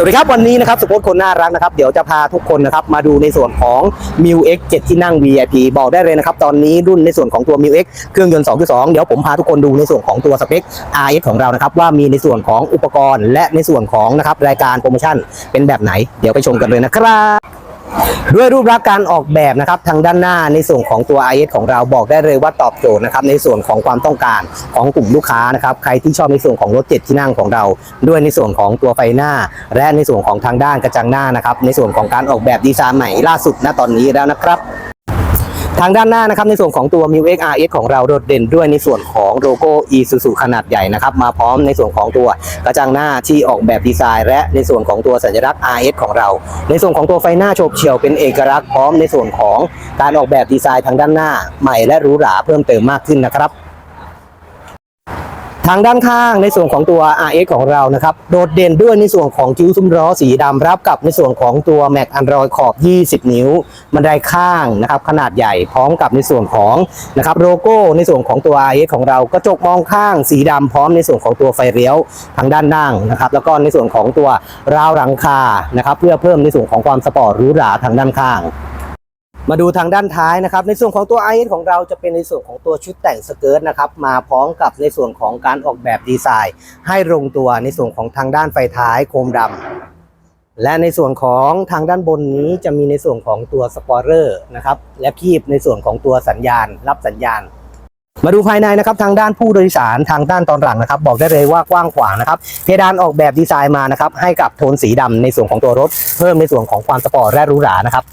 สวัสดีครับวันนี้นะครับสุพจน์คนน่ารักนะครับ เดี๋ยวจะพาทุกคนนะครับมาดูในส่วนของ m i u X 7 ที่นั่ง VIP บอกได้เลยนะครับ ตอนนี้รุ่นในส่วนของตัว m i u X เครื่องยนต์ 2.2 เดี๋ยวผมพาทุกคนดูในส่วนของตัวสเปค RX ของเรานะครับ ว่ามีในส่วนของอุปกรณ์ และในส่วนของนะครับรายการโปรโมชั่นเป็นแบบไหน เดี๋ยวไปชมกันเลยนะครับ ด้วยรูปลักษณ์การออกแบบนะครับทางด้านหน้าในส่วนของตัว IS ของเราบอกได้เลยว่าตอบโจทย์นะครับในส่วนของความต้องการของกลุ่มลูกค้านะครับใครที่ชอบในส่วนของรถเจ็ดที่นั่งของเรา ด้วยในส่วนของตัวไฟหน้า และในส่วนของทางด้านกระจังหน้านะครับในส่วนของการออกแบบดีไซน์ใหม่ล่าสุดณตอนนี้แล้วนะครับ ทางด้านหน้านะครับในส่วนของตัว m i X RS ของเราโดดเด่นด้วยในส่วนของโลโก้ Isuzu ขนาดใหญ่นะครับมาพร้อมในส่วนของตัวกระจังหน้าที่ออกแบบดีไซน์ และในส่วนของตัวสัญลักษณ์ RS ของเรา ในส่วนของตัวไฟหน้าโฉบเฉี่ยวเป็นเอกลักษณ์พร้อมในส่วนของการออกแบบดีไซน์ทางด้านหน้า ใหม่และหรูหราเพิ่มเติมมากขึ้นนะครับ ทางด้านข้างในส่วนของตัว RX ของเรานะครับ โดดเด่นด้วยในส่วนของคิ้วซุ้มล้อสีดำรับกับในส่วนของตัว Mac Android ขอบ 20 นิ้ว บันไดข้างนะครับขนาดใหญ่พร้อมกับในส่วนของนะครับโลโก้ในส่วนของตัว RX ของเรากระจกมองข้างสีดำพร้อมในส่วนของตัวไฟเลี้ยวทางด้านล่างนะครับแล้วก็ในส่วนของตัวราวหลังคานะครับเพื่อเพิ่มในส่วนของความสปอร์ตหรูหราทางด้านข้าง มาดูทางด้านท้ายนะครับ ในส่วนของตัว i อของเราจะเป็นในส่วนของตัวชุดแต่งสเกิร์ตนะครับมาพร้อมกับในส่วนของการออกแบบดีไซน์ ให้ลงตัวในส่วนของทางด้านไฟท้ายโคมดำและในส่วนของทางด้านบนนี้จะมีในส่วนของตัวสปอยเลอร์นะครับและคีบในส่วนของตัวสัญญาณ รับสัญญาณ มาดูภายในนะครับทางด้านผู้โดยสารทางด้านตอนหลังนะครับ บอกได้เลยว่ากว้างขวางนะครับเพดานออกแบบดีไซน์มานะครับให้กับโทนสีดำในส่วนของตัวรถ เพิ่มในส่วนของความสปอร์ตและหรูหรานะครับ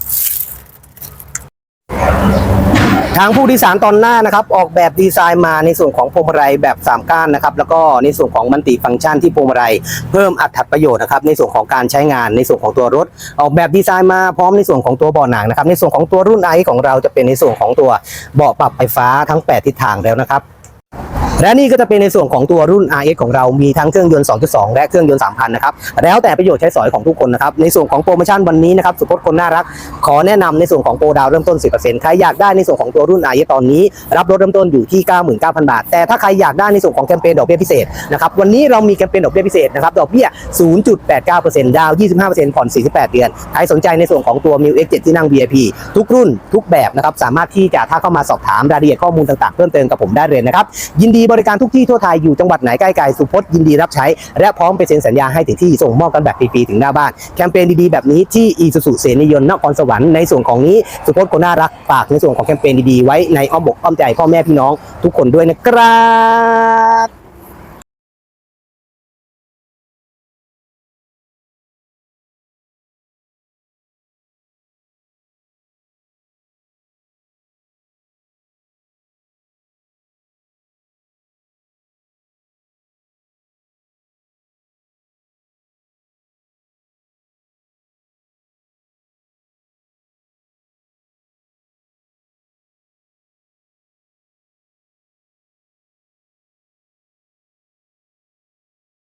ทางผู้โดยสารตอนหน้านะครับ ออกแบบดีไซน์มาในส่วนของพวงมาลัยแบบ 3 ก้านนะครับ แล้วก็ในส่วนของมันติฟังก์ชันที่พวงมาลัยเพิ่มอัตประโยชน์นะครับในส่วนของการใช้งานในส่วนของตัวรถ ออกแบบดีไซน์มาพร้อมในส่วนของตัวเบาะหนังนะครับ ในส่วนของตัวรุ่นไอของเราจะเป็นในส่วนของตัวเบาะปรับไฟฟ้าทั้ง 8 ทิศทางแล้วนะครับ และนี่ก็จะเป็นในส่วนของตัวรุ่น RX ของเรามีทั้งเครื่องยนต์ 2.2 และเครื่องยนต์ 3,000 นะครับ แล้วแต่ประโยชน์ใช้สอยของทุกคนนะครับ ในส่วนของโปรโมชั่นวันนี้นะครับ สุพจน์คนน่ารัก ขอแนะนำในส่วนของโปรดาวเริ่มต้น 10%ใครอยากได้ในส่วนของตัวรุ่น RX ตอนนี้ รับลดเริ่มต้นอยู่ที่ 99,000 บาท แต่ถ้าใครอยากได้ในส่วนของแคมเปญดอกเบี้ยพิเศษนะครับ วันนี้เรามีแคมเปญดอกเบี้ยพิเศษนะครับ ดอกเบี้ย 0.89%ดาว 25%ผ่อน 48 เดือน ใครสนใจในส่วนของตัว m i u X 7 ที่นั่ง VIP ทุกรุ่นทุกแบบนะครับ สามารถที่จะถ้าเข้ามาสอบถามรายละเอียดข้อมูลต่างๆเพิ่มเติมกับผมได้เลยนะครับยินดีบริการทุกที่ทั่วไทยอยู่จังหวัดไหนใกล้ไกลสุพจน์ยินดีรับใช้ และพร้อมไปเซ็นสัญญาให้ถึงที่ส่งมอบกันแบบฟรีๆถึงหน้าบ้าน แคมเปญดีๆแบบนี้ที่อีสุสุเสนียนนครสวรรค์ในส่วนของนี้สุพจน์คนน่ารักฝากในส่วนของแคมเปญดีๆไว้ในอ้อมบกอ้อมใจพ่อแม่พี่น้องทุกคนด้วยนะครับ